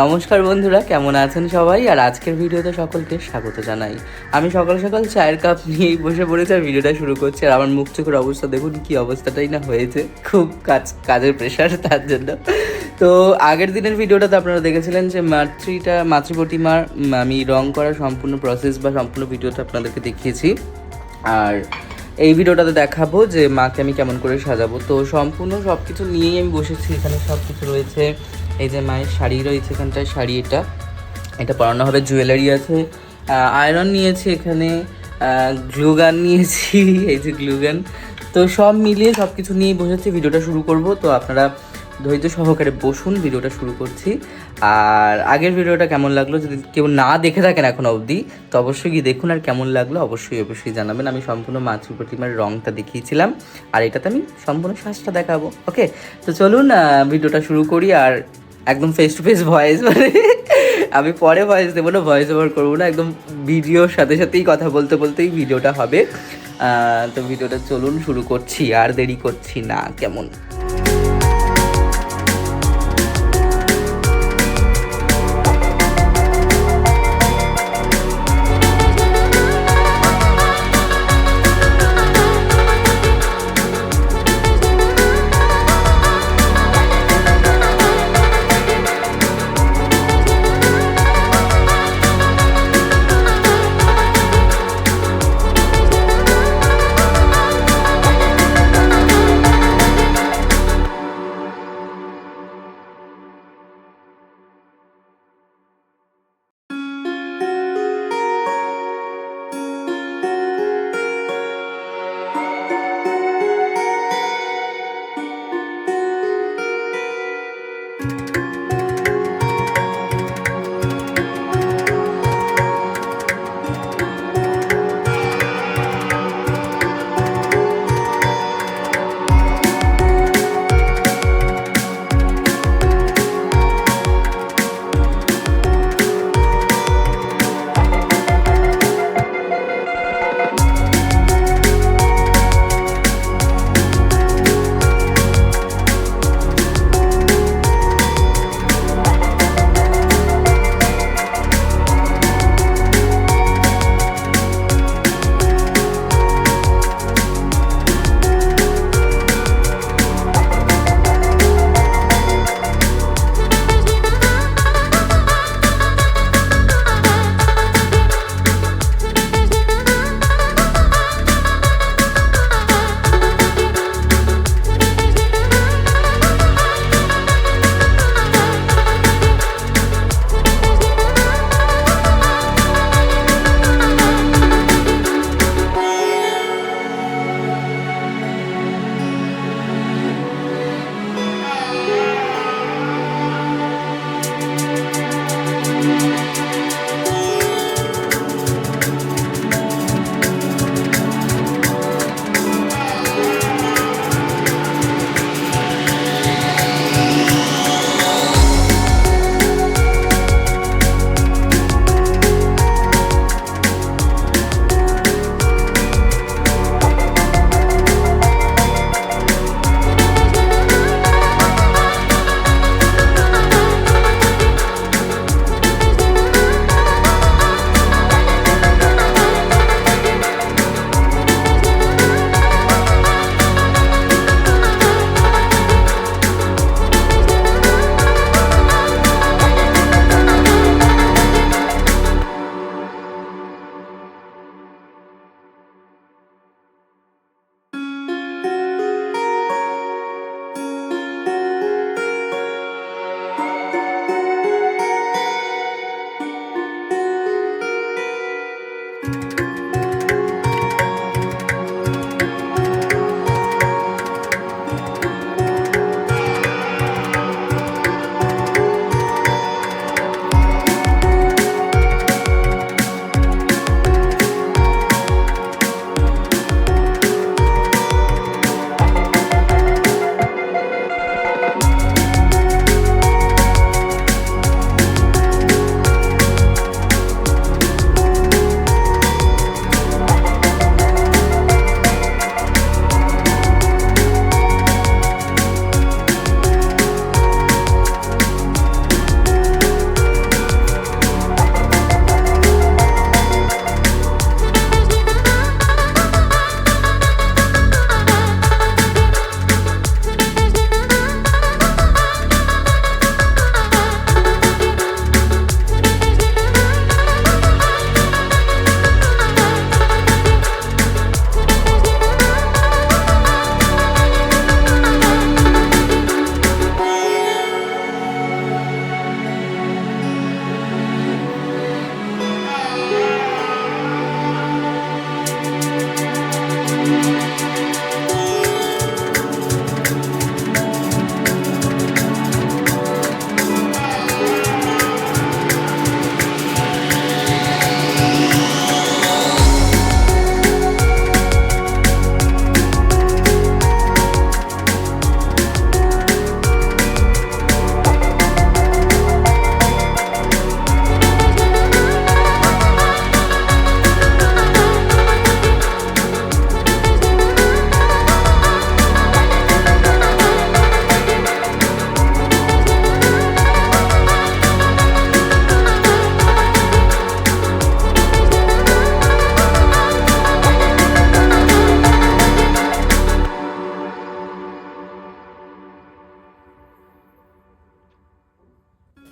নমস্কার বন্ধুরা কেমন আছেন সবাই? আর আজকের ভিডিওতে সকলকে স্বাগত জানাই। আমি সকাল সকাল চায়ের কাপ নিয়েই বসে পড়েছি আর ভিডিওটা শুরু করছি। আর আমার মুখ চোখের অবস্থা দেখুন কি অবস্থাটাই না হয়েছে। খুব কাজ কাজের প্রেশার তার জন্য। তো আগের দিনের ভিডিওটাতে আপনারা দেখেছিলেন যে মাতৃটা মাতৃপ্রতিমার উম, আমি রং করার সম্পূর্ণ প্রসেস বা সম্পূর্ণ ভিডিওটা আপনাদেরকে দেখিয়েছি। আর এই ভিডিওটাতে দেখাবো যে মাকে আমি কেমন করে সাজাবো। তো সম্পূর্ণ সব কিছু নিয়েই আমি বসেছি, এখানে সব কিছু রয়েছে। এই যে মায়ের শাড়ি রয়েছে এখানটায়, শাড়ি এটা। এটা পরানো হবে, জুয়েলারি আছে। আয়রন নিয়েছি এখানে গ্লুগান নিয়েছি, এই যে গ্লুগান তো সব মিলিয়ে সব কিছু নিয়েই বসেছি, ভিডিওটা শুরু করব। তো আপনারা ধৈর্য সহকারে বসুন, ভিডিওটা শুরু করছি। আর আগের ভিডিওটা কেমন লাগল যদি কেউ না দেখে থাকেন এখন অবধি, তো অবশ্যই গিয়ে দেখুন আর কেমন লাগল অবশ্যই অবশ্যই জানাবেন। আমি সম্পূর্ণ মাতৃ প্রতিমার রংটা দেখিয়েছিলাম, আর এটাতে আমি সম্পূর্ণ শ্বাসটা দেখাবো। ওকে তো চলুন ভিডিওটা শুরু করি আর একদম ফেস টু ফেস ভয়েস মানে আমি পরে ভয়েস দেবো না ভয়েস ওভার করব না, একদম ভিডিওর সাথে সাথেই কথা বলতে বলতেই ভিডিওটা হবে। তো ভিডিওটা চলুন শুরু করছি, আর দেরি করছি না, কেমন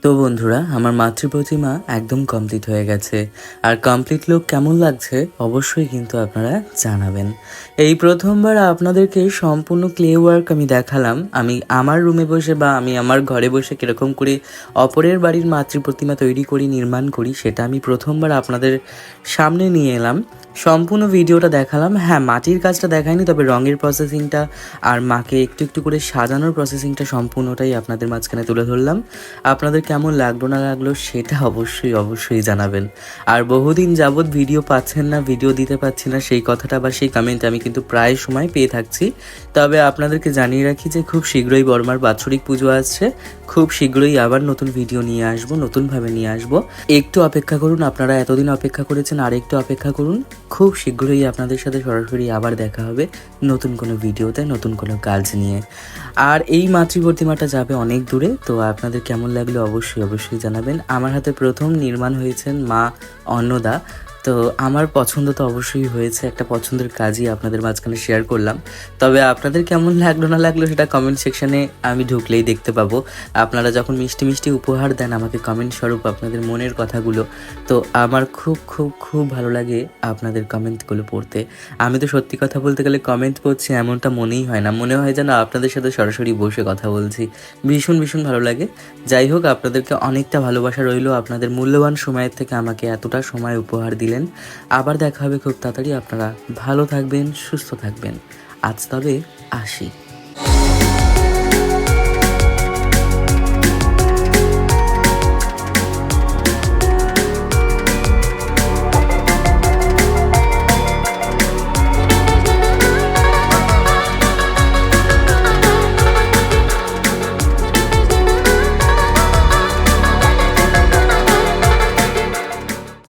তো বন্ধুরা, আমার মাতৃপ্রতিমা একদম কমপ্লিট হয়ে গেছে। আর কমপ্লিট লুক কেমন লাগছে অবশ্যই কিন্তু আপনারা জানাবেন। এই প্রথমবার আপনাদেরকে সম্পূর্ণ ক্লে ওয়ার্ক আমি দেখালাম। আমি আমার রুমে বসে বা আমি আমার ঘরে বসে কীরকম করে অপরের বাড়ির মাতৃপ্রতিমা তৈরি করি, নির্মাণ করি, সেটা আমি প্রথমবার আপনাদের সামনে নিয়ে এলাম। সম্পূর্ণ ভিডিওটা দেখালাম। হ্যাঁ মাটির কাজটা দেখায়নি তবে রঙের প্রসেসিংটা আর মাকে একটু একটু করে সাজানোর প্রসেসিংটা সম্পূর্ণটাই আপনাদের মাঝখানে তুলে ধরলাম। আপনাদের কেমন লাগল না লাগল সেটা অবশ্যই অবশ্যই জানাবেন। আর বহুদিন যাবৎ ভিডিও পাচ্ছেন না, ভিডিও দিতে পারছি না, সেই কথাটা বা সেই কমেন্ট আমি কিন্তু প্রায় সময় পেয়ে থাকছি। তবে আপনাদেরকে জানিয়ে রাখি যে খুব শীঘ্রই বর্মার বাৎসরিক পুজো আসছে। খুব শীঘ্রই আবার নতুন ভিডিও নিয়ে আসব, নতুনভাবে নিয়ে আসব। একটু অপেক্ষা করুন, আপনারা এতদিন অপেক্ষা করেছেন, আর একটু অপেক্ষা করুন। খুব শীঘ্রই আপনাদের সাথে সরাসরি আবার দেখা হবে নতুন কোনো ভিডিওতে নতুন কোনো কাজ নিয়ে। আর এই মাতৃ যাবে অনেক দূরে, তো আপনাদের কেমন লাগল অবশ্যই অবশ্যই জানাবেন। আমার হাতে প্রথম নির্মাণ হয়েছেন মা অন্নদা। তো আমার পছন্দ তো অবশ্যই হয়েছে, একটা পছন্দের কাজই আপনাদের মাঝখানে শেয়ার করলাম। তবে আপনাদের কেমন লাগল না লাগল সেটা কমেন্ট সেকশনে আমি ঢুকলেই দেখতে পাবো। আপনারা যখন মিষ্টি মিষ্টি উপহার দেন, আমাকে কমেন্ট স্বরূপ আপনাদের মনের কথাগুলো। তো আমার খুব খুব খুব ভালো লাগে আপনাদের কমেন্টগুলো পড়তে। আমি তো সত্যি কথা বলতে গেলে কমেন্ট পড়ছি, এমনটা মনেই হয় না। মনে হয় যেন আপনাদের সাথে সরাসরি বসে কথা বলছি। ভীষণ ভীষণ ভালো লাগে। যাই হোক, আপনাদেরকে অনেকটা ভালোবাসা রইল। আপনাদের মূল্যবান সময়ের থেকে আমাকে এতটা সময় উপহার দিলেন আবার দেখা হবে খুব তাড়াতাড়ি। আপনারা ভালো থাকবেন সুস্থ থাকবেন। আজ তবে আসি।